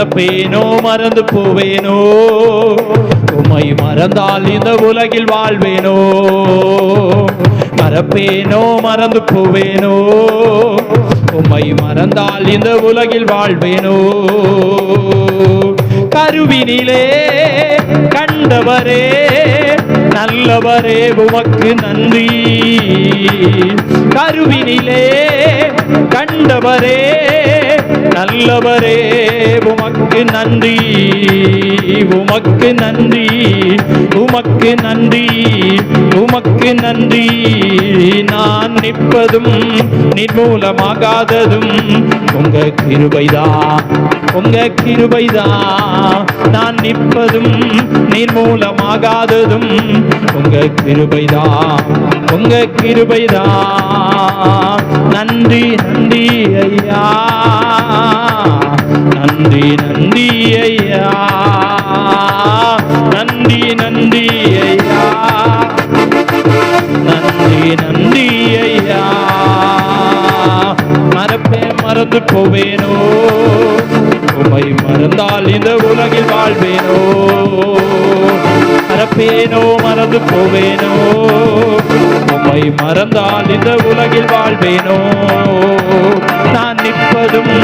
மறப்பேனோ மறந்து போவேனோ? உமை மறந்தால் இந்த உலகில் வாழ்வேனோ? மறப்பேனோ மறந்து போவேனோ? உமை மறந்தால் இந்த உலகில் வாழ்வேனோ? கருவினிலே கண்டவரே நல்லவரே உமக்கு நன்றி. கருவினிலே கண்டவரே நல்லவரே உமக்கு நன்றி உமக்கு நன்றி உமக்கு நன்றி உமக்கு நன்றி. நான் நிற்பதும் நிர்மூலமாகாததும் உங்க கிருபைதான் உங்க கிருபைதான் நான் நிற்பதும் நிர்மூலமாகாததும் உங்க கிருபைதான் உங்க கிருபைதான் நன்றி நன்றி ஐயா. நன்றி நன்றி ஐயா. நன்றி நன்றி ஐயா. நன்றி நன்றி ஐயா. மறப்பே மறந்து போவேனோ உமை மறந்தால் இந்த உலகில் வாழ்வேனோ. மறப்பேனோ மறந்து போவேனோ உமை மறந்தால் இந்த உலகில் வாழ்வேனோ. இருப்பதும்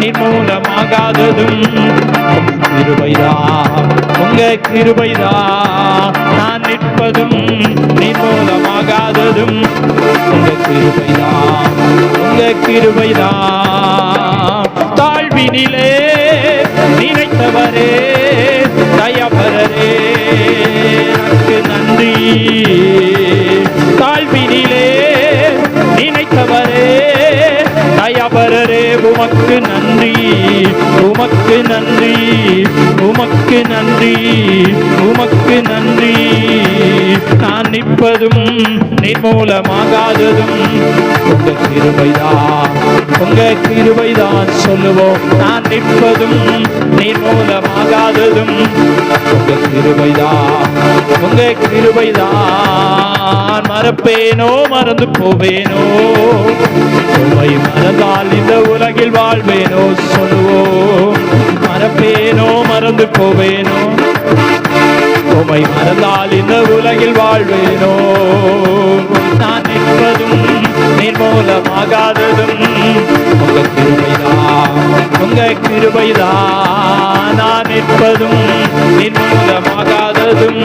நிர்மூலமாகாததும் உம் கிருபைதான் உங்க கிருபைதான் நான் நிற்பதும் நிர்மூலமாகாததும் உங்க கிருபைதான் உங்க கிருபைதான் தாழ்வினிலே நினைத்தவரே தயபரரே எனக்கு நன்றி. தாழ்வினிலே நினைத்தவரே தயபரரே உமக்கு நன்றி உமக்கு நன்றி உமக்கு நன்றி உமக்கு நன்றி. நான் நிற்பதும் நிர்மூலமாகாததும் உங்க கிருபைதான் உங்க கிருபைதான் சொல்லுவோம். நான் நிற்பதும் நிர்மூலமாகாததும் உங்க கிருபைதான் உங்க கிருபைதான். மறப்பேனோ மறந்து போவேனோ? உம்மை மறந்தால் இந்த உலகில் வாழ்வேனோ சொல்லுவோம் மறப்பேனோ மறந்து போவேனோ? உமை மறந்தால் இந்த உலகில் வாழ்வேனோ? நான் நிற்பதும் நிர்மூலமாகாததும் உங்க கிருபைதான் உங்க கிருபைதான். நான் நிற்பதும் நிர்மூலமாகாததும்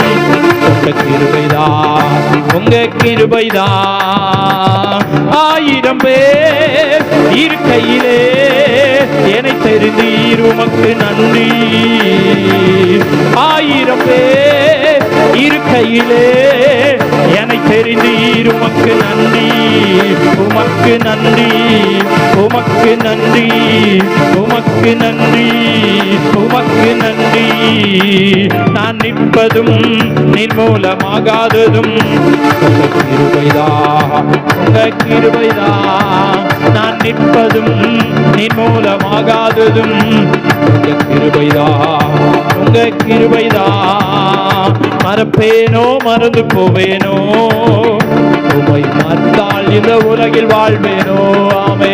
உங்க கிருபைதான் உங்க கிருபைதான் ஆயிரம் பேர் இருக்கையிலே என்னை தெரிந்தீர் உமக்கு நன்றி. ஆயிரம் பேர் இருக்கையிலே உமக்கு நன்றி. உமக்கு நன்றி. உமக்கு நன்றி. உமக்கு நன்றி. உமக்கு நன்றி. நான் நிற்பதும் நிர்மூலமாகாததும் உங்க கிருபைதான் உங்க கிருபைதான் நான் நிற்பதும் நிர்மூலமாகாததும் உங்க கிருபைதா. உங்க கிருபைதா. மறப்பேனோ மறந்து போவேனோ. உமை மறந்தால் இந்த உலகில் வாழ்வேனோ? ஆமே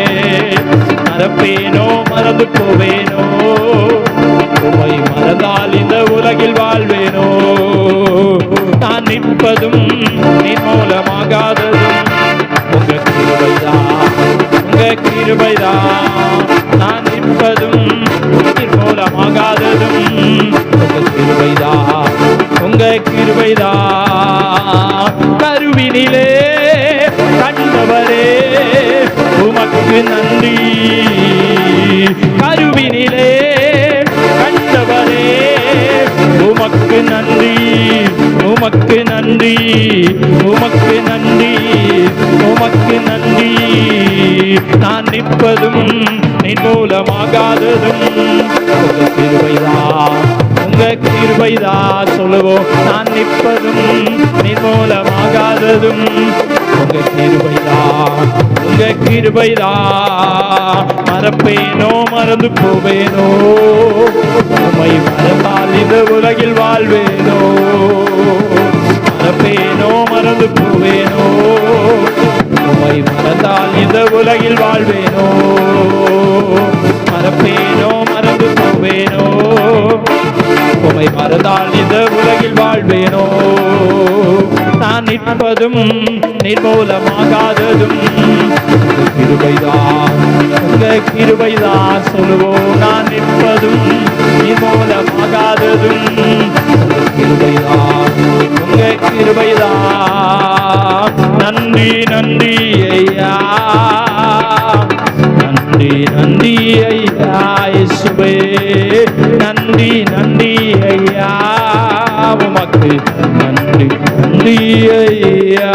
மறப்பேனோ? மறந்து போவேனோ உமை மறந்தால் இந்த உலகில் வாழ்வேனோ? நான் நிற்பதும் நிர்மூலமாகாததும் உங்க கிருபைதான் உங்க கிருபைதான். கிருபைதான் கருவினிலே கண்டவரே உமக்கு நன்றி. கருவினிலே கண்டவரே உமக்கு நன்றி உமக்கு நன்றி உமக்கு நன்றி உமக்கு நன்றி. நான் நிற்பதும் நின் மூலமாகாததும். உங்க கிருபைதான் உங்க கிருபைதான். சொல்லுவோம். நான் நிற்பதும் நிர்மூலமாகாததும் உங்க கிருபைதான் உங்க கிருபைதான் மறப்பேனோ மறந்து போவேனோ. உமை மறந்தால் இந்த உலகில் நிற்பதும் நிர்மூலமாகாததும். கிருபைதான் கிருபைதான் சொல்லுவோம். நான் நிற்பதும் நிர்மூலமாகாததும். உங்க கிருபைதான் உங்க கிருபைதான். நன்றி நன்றி ஐயா. நன்றி நன்றி ஐயா இயேசுவே. நன்றி நன்றி ஐயா. உமக்கு நன்றி. நன்றி ஐயா